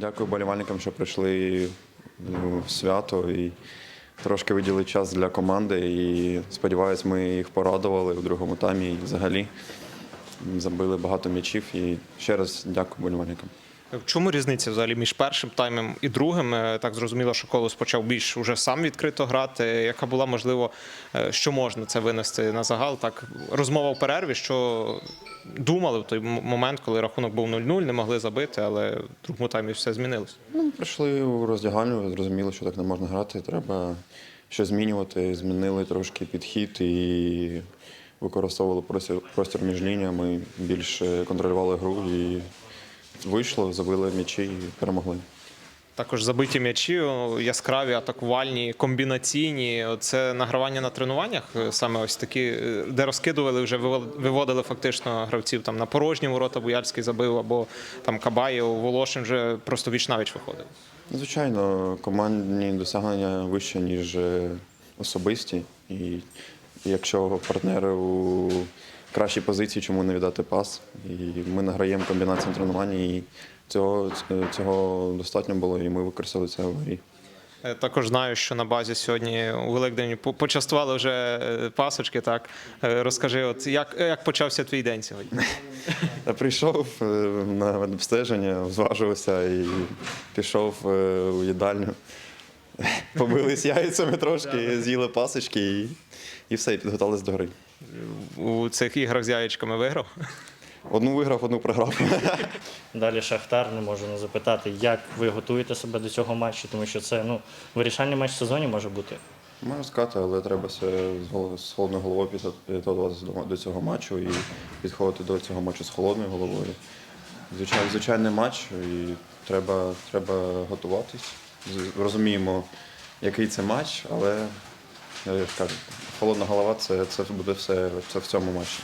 Дякую болівальникам, що прийшли в свято і трошки виділи час для команди. І сподіваюсь, ми їх порадували у другому таймі і взагалі забили багато м'ячів. І ще раз дякую болівальникам. В чому різниця взагалі між першим таймом і другим? Е, Так зрозуміло, що колос почав більш уже сам відкрито грати. Яка була можливо, е, що можна це винести на загал? Так розмова в перерві, що думали в той момент, коли рахунок був 0-0, не могли забити, але в другому таймі все змінилось. Ну, прийшли у роздягальню, зрозуміли, що так не можна грати. Треба щось змінювати. Змінили трошки підхід і використовували простір між лініями, більше контролювали гру і вийшло, забили м'ячі і перемогли. Також забиті м'ячі, яскраві, атакувальні, комбінаційні. Це награвання на тренуваннях, е, саме ось такі, е, де розкидували, вже виводили фактично гравців там на порожні ворота Буяльський забив, або там Кабаєв, Волошин вже просто віч навіч виходив. Звичайно, командні досягнення вище, ніж е, особисті. І якщо партнери у кращій позиції, чому не віддати пас? І ми награємо комбінацію тренування, і цього, цього достатньо було, і ми використали це в грі. Е, Також знаю, що на базі сьогодні у Великдень почастували вже е, пасочки. Так Е, розкажи, от як, як почався твій день сьогодні? Я прийшов на обстеження, зважився і пішов у їдальню. Побились яйцями трошки, з'їли пасочки і, і все, і підготувалися до гри. У цих іграх з яєчками виграв? Одну виграв, одну програв. Далі Шахтар не можу не запитати, як ви готуєте себе до цього матчу, тому що це ну, вирішальний матч в сезоні може бути. Можна сказати, але треба все з гол- з холодною головою підго- підготуватися до- до цього матчу і підходити до цього матчу з холодною головою. Звичайно, звичайний матч, і треба, треба готуватись. Розуміємо, який це матч, але я ж кажу, холодна голова це, це буде все це в цьому матчі.